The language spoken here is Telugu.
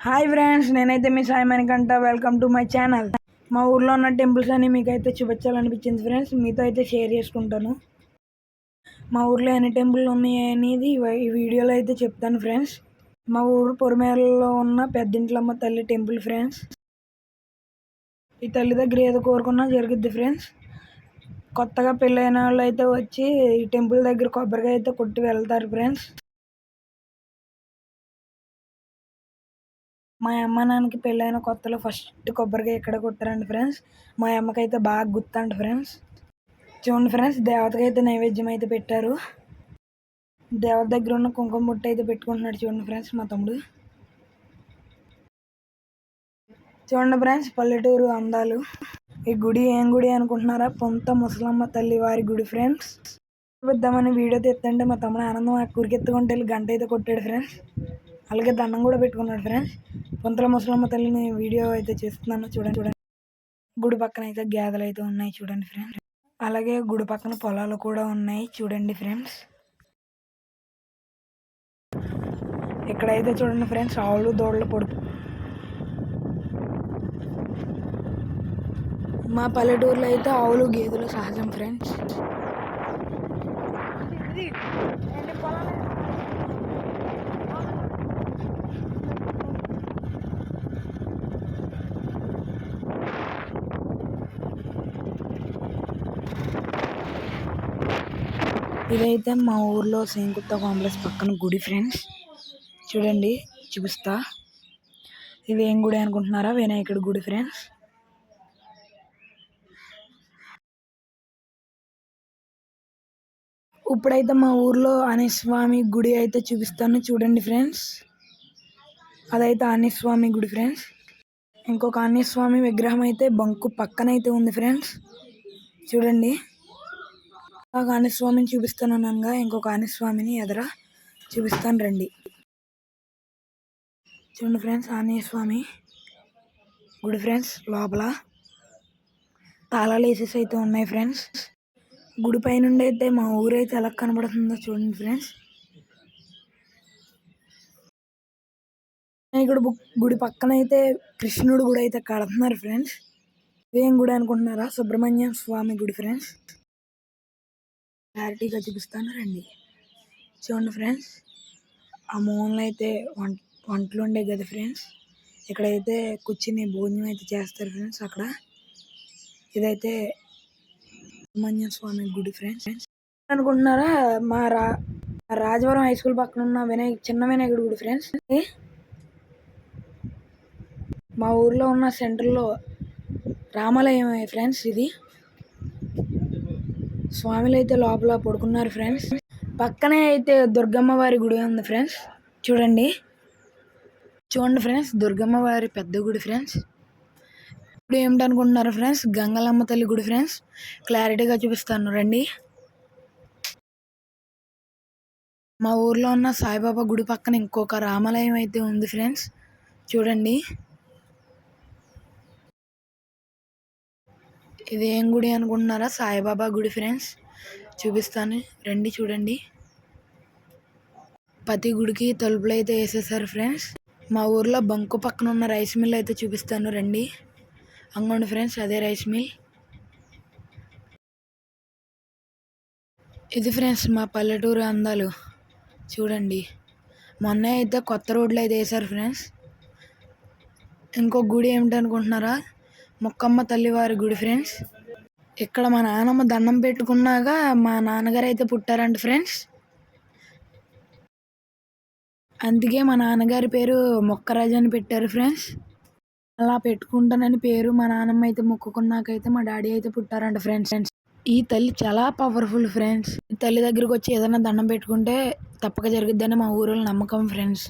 హాయ్ ఫ్రెండ్స్ నేనైతే మీ Sai Manikanta welcome to my channel మా ఊర్లో ఉన్న టెంపుల్స్ అని మీకు అయితే చూపించాలనిపించింది ఫ్రెండ్స్ మీతో అయితే షేర్ చేసుకుంటాను. మా ఊర్లో ఎన్ని టెంపుల్ ఉన్నాయి అనేది ఈ వీడియోలో అయితే చెప్తాను ఫ్రెండ్స్ మా ఊరు పొరమేరలో ఉన్న పెద్దింట్లమ్మ తల్లి టెంపుల్ ఫ్రెండ్స్ ఈ తల్లి దగ్గర ఏదో కోరుకున్నా జరుగుద్ది ఫ్రెండ్స్ కొత్తగా పెళ్ళైన వాళ్ళు అయితే వచ్చి ఈ టెంపుల్ దగ్గర కొబ్బరికాయ అయితే కొట్టి వెళ్తారు ఫ్రెండ్స్ మా అమ్మ నాన్నకి పెళ్ళైన కొత్తలో ఫస్ట్ కొబ్బరికాయ ఎక్కడ కొట్టారండి ఫ్రెండ్స్? మా అమ్మకి అయితే బాగా గుర్తండి ఫ్రెండ్స్. చూడండి ఫ్రెండ్స్ దేవతకి అయితే నైవేద్యం అయితే పెట్టారు. దేవత దగ్గర ఉన్న కుంకుమ బుట్ట అయితే పెట్టుకుంటున్నాడు చూడండి ఫ్రెండ్స్ మా తమ్ముడు. చూడండి ఫ్రెండ్స్ పల్లెటూరు అందాలు. ఈ గుడి ఏం గుడి అనుకుంటున్నారా? పొంత ముసలమ్మ తల్లి వారి గుడి ఫ్రెండ్స్. వద్దామని వీడియో తెస్తుంటే మా తమ్ముడు ఆనందం ఆ కురికెత్తుకుంటే వెళ్ళి గంట అయితే కొట్టాడు ఫ్రెండ్స్. అలాగే దండం కూడా పెట్టుకున్నాడు ఫ్రెండ్స్ పొంతల ముసలమ్మ తల్లిని వీడియో అయితే చేస్తున్నాను. చూడండి చూడండి. గుడి పక్కన అయితే గ్యాదలు అయితే ఉన్నాయి చూడండి ఫ్రెండ్స్ అలాగే గుడి పక్కన పొలాలు కూడా ఉన్నాయి చూడండి ఫ్రెండ్స్ ఇక్కడైతే చూడండి ఫ్రెండ్స్ ఆవులు దోడలు పొడు మా పల్లెటూరులో అయితే ఆవులు గేదెలు సహజం ఫ్రెండ్స్ ఇదైతే మా ఊర్లో సేంకుత్త కాంప్లెక్స్ పక్కన గుడి ఫ్రెండ్స్. చూడండి చూపిస్తా. ఇది ఏం గుడి అనుకుంటున్నారా? వినాయకుడి గుడి ఫ్రెండ్స్. ఇప్పుడైతే మా ఊర్లో స్వామి గుడి అయితే చూపిస్తాను. చూడండి ఫ్రెండ్స్. అదైతే స్వామి గుడి ఫ్రెండ్స్. ఇంకొక స్వామి విగ్రహం అయితే బంకు పక్కన అయితే ఉంది ఫ్రెండ్స్. చూడండి. ఒక ఆనిస్వామిని చూపిస్తాను అనగా ఇంకొక ఆనిస్వామిని ఎదర చూపిస్తాను రండి. చూడండి ఫ్రెండ్స్ ఆంజనేయ స్వామి. గుడి ఫ్రెండ్స్ లోపల తాళాలు వేసేసి అయితే ఉన్నాయి ఫ్రెండ్స్. గుడి పైనుండి అయితే మా ఊరైతే ఎలా కనబడుతుందో చూడండి ఫ్రెండ్స్. ఇక్కడ గుడి పక్కన అయితే కృష్ణుడు గుడి అయితే కడుతున్నారు ఫ్రెండ్స్. ఏం గుడి అనుకుంటున్నారా? సుబ్రహ్మణ్యం స్వామి గుడి ఫ్రెండ్స్. క్లారిటీగా చూపిస్తాను రండి. చూడండి ఫ్రెండ్స్ ఆ మూలలో అయితే వంట వంటలు ఉండే కదా ఫ్రెండ్స్ ఇక్కడైతే కూర్చుని భోజనం అయితే చేస్తారు ఫ్రెండ్స్ అక్కడ. ఇదైతే సుబ్రహ్మణ్య స్వామి గుడి ఫ్రెండ్స్. అనుకుంటున్నారా మా రా రాజవరం హై స్కూల్ పక్కన ఉన్న వినాయక చిన్న వినాయకుడి గుడి ఫ్రెండ్స్? మా ఊర్లో ఉన్న సెంటర్లో రామాలయం ఫ్రెండ్స్ ఇది? స్వామిలు అయితే లోపల పడుకున్నారు ఫ్రెండ్స్. పక్కనే అయితే దుర్గమ్మ వారి గుడి ఉంది ఫ్రెండ్స్. చూడండి. చూడండి ఫ్రెండ్స్ దుర్గమ్మ వారి పెద్ద గుడి ఫ్రెండ్స్. ఇప్పుడు ఏమిటనుకుంటున్నారు ఫ్రెండ్స్? గంగలమ్మ తల్లి గుడి ఫ్రెండ్స్. క్లారిటీగా చూపిస్తాను రండి. మా ఊర్లో ఉన్న సాయిబాబా గుడి పక్కన ఇంకొక రామాలయం అయితే ఉంది ఫ్రెండ్స్. చూడండి. ఇది ఏం గుడి అనుకుంటున్నారా? సాయిబాబా గుడి ఫ్రెండ్స్ చూపిస్తాను. రండి చూడండి. ప్రతి గుడికి తలుపులు అయితే వేసేసారు ఫ్రెండ్స్ మా ఊర్లో బంకు పక్కన ఉన్న రైస్ మిల్ అయితే చూపిస్తాను. రండి. అంగండి ఫ్రెండ్స్ అదే రైస్ మిల్. ఇది ఫ్రెండ్స్ మా పల్లెటూరు అందాలు. చూడండి. మొన్న అయితే కొత్త రోడ్లు అయితే వేసారు ఫ్రెండ్స్ ఇంకో గుడి ఏమిటనుకుంటున్నారా మొక్కమ్మ తల్లివారి గుడి ఫ్రెండ్స్. ఇక్కడ మా నాన్నమ్మ దండం పెట్టుకున్నాక మా నాన్నగారు అయితే పుట్టారంట ఫ్రెండ్స్. అందుకే మా నాన్నగారి పేరు మొక్కరాజు అని పెట్టారు ఫ్రెండ్స్. అలా పెట్టుకుంటానని పేరు మా నాన్నమ్మ అయితే మొక్కుకున్నాకైతే మా డాడీ అయితే పుట్టారంట ఫ్రెండ్స్. ఈ తల్లి చాలా పవర్ఫుల్ ఫ్రెండ్స్. ఈ తల్లి దగ్గరికి వచ్చి ఏదైనా దండం పెట్టుకుంటే తప్పక జరుగుద్దని మా ఊరిలో నమ్మకం ఫ్రెండ్స్.